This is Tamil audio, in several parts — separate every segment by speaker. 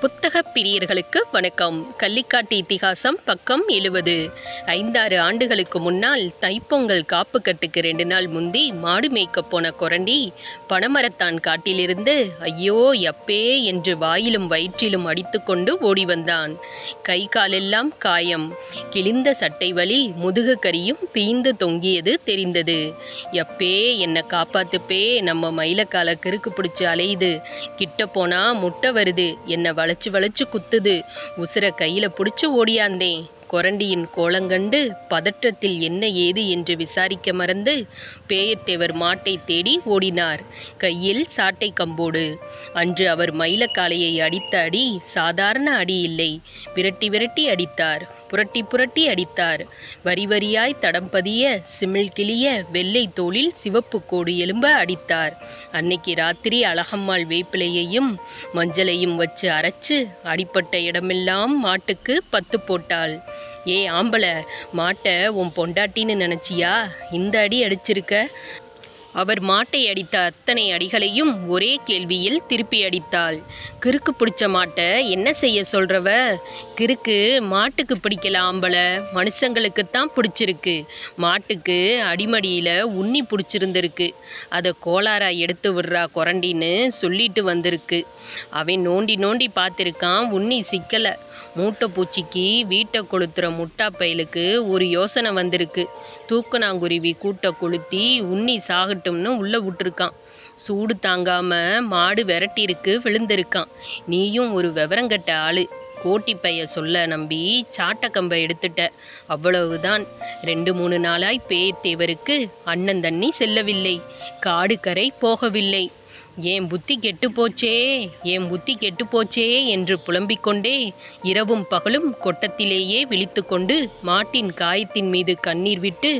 Speaker 1: புத்தக பிரியர்களுக்கு வணக்கம். கள்ளிக்காட்டு இத்திகாசம் பக்கம் எழுவது. ஐந்தாறு ஆண்டுகளுக்கு முன்னால் தைப்பொங்கல் காப்பு கட்டுக்கு ரெண்டு நாள் முந்தி மாடு மேய்க்க போன கொரண்டி பனமரத்தான் காட்டிலிருந்து ஐயோ எப்பே என்று வாயிலும் வயிற்றிலும் அடித்துக்கொண்டு ஓடி வந்தான். கை காலெல்லாம் காயம். கிழிந்த சட்டை வலி முதுகு கரியும் பீந்து தொங்கியது தெரிந்தது. எப்பே என்னை காப்பாத்துப்பே நம்ம மயிலக்கால கிறுக்கு பிடிச்சு அலையுது. கிட்ட போனா முட்டை வருது. என்னை வளைச்சு வளைச்சு குத்துது. உசுர கையில பிடிச்சு ஓடியாந்தேன். கொரண்டியின் கோலங்கண்டு பதற்றத்தில் என்ன ஏது என்று விசாரிக்க மறந்து பேயத்தேவர் மாட்டை தேடி ஓடினார். கையில் சாட்டை கம்போடு. அன்று அவர் மயிலக்காளையை அடித்த அடி சாதாரண அடி இல்லை. விரட்டி விரட்டி அடித்தார். புரட்டி புரட்டி அடித்தார். வரி வரியாய் தடம் பதிய சிமிழ் கிளிய வெள்ளை தோளில் சிவப்பு கோடு எலும்ப அடித்தார். அன்னைக்கு ராத்திரி அழகம்மாள் வேப்பிலையையும் மஞ்சளையும் வச்சு அரைச்சு அடிப்பட்ட இடமெல்லாம் மாட்டுக்கு பத்து போட்டாள். ஏ ஆம்பளை மாட்டை உன் பொண்டாட்டின்னு நினச்சியா? இந்த அடி அடிச்சிருக்க? அவர் மாட்டை அடித்த அத்தனை அடிகளையும் ஒரே கேள்வியில் திருப்பி அடித்தாள். கிறுக்கு பிடிச்ச மாட்டை என்ன செய்ய சொல்றவ? கிறுக்கு மாட்டுக்கு பிடிக்கல ஆம்பள மனுஷங்களுக்குத்தான் பிடிச்சிருக்கு. மாட்டுக்கு அடிமடியில் உண்ணி பிடிச்சிருந்திருக்கு. அதை கோளாரா எடுத்து விடுறா கொரண்டின்னு சொல்லிட்டு வந்திருக்கு. அவன் நோண்டி நோண்டி பார்த்துருக்கான் உண்ணி சிக்கலை. மூட்டை பூச்சிக்கு வீட்டை கொளுத்துற முட்டா பயலுக்கு ஒரு யோசனை வந்திருக்கு. தூக்கணாங்குருவி கூட்டை கொளுத்தி உண்ணி சாகட்டும்னு உள்ளே விட்டுருக்கான். சூடு தாங்காமல் மாடு விரட்டியிருக்கு விழுந்திருக்கான். நீயும் ஒரு விவரங்கட்ட ஆள். கோட்டி பைய சொல்ல நம்பி சாட்டக்கம்பை எடுத்துட்ட. அவ்வளவுதான். ரெண்டு மூணு நாளாய் பேயத்தேவருக்கு அண்ணன் தண்ணி செல்லவில்லை. காடு கரை போகவில்லை. ஏன் புத்தி கெட்டுப்போச்சே ஏன் புத்தி கெட்டுப்போச்சே என்று புலம்பிக் கொண்டே இரவும் பகலும் கொட்டத்திலேயே விழித்துக்கொண்டு மாட்டின் காயத்தின் மீது கண்ணீர் விட்டு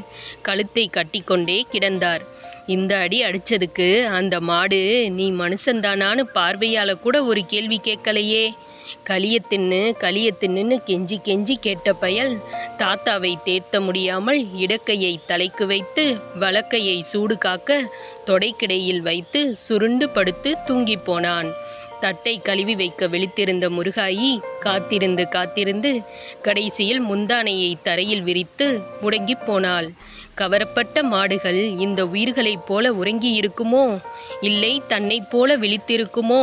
Speaker 1: கழுத்தை கட்டிக்கொண்டே கிடந்தார். இந்த அடி அடிச்சதுக்கு அந்த மாடு நீ மனுஷன்தானான்னு பார்வையால கூட ஒரு கேள்வி கேட்கலையே. களியத்தின்னு களியத்தின்னு கெஞ்சி கெஞ்சி கேட்ட பயல் தாத்தாவை தேத்த முடியாமல் இடக்கையை தலைக்கு வைத்து வழக்கையை சூடு காக்க தொடைக்கிடையில் வைத்து சுருண்டு படுத்து தூங்கிப் போனான். தட்டை கழுவி வைக்க விழித்திருந்த முருகாயி காத்திருந்து காத்திருந்து கடைசியில் முந்தானையை தரையில் விரித்து முடங்கிப் போனாள். கவரப்பட்ட மாடுகள் இந்த உயிர்களைப் போல உறங்கி இருக்குமோ இல்லை தன்னைப் போல விழித்திருக்குமோ?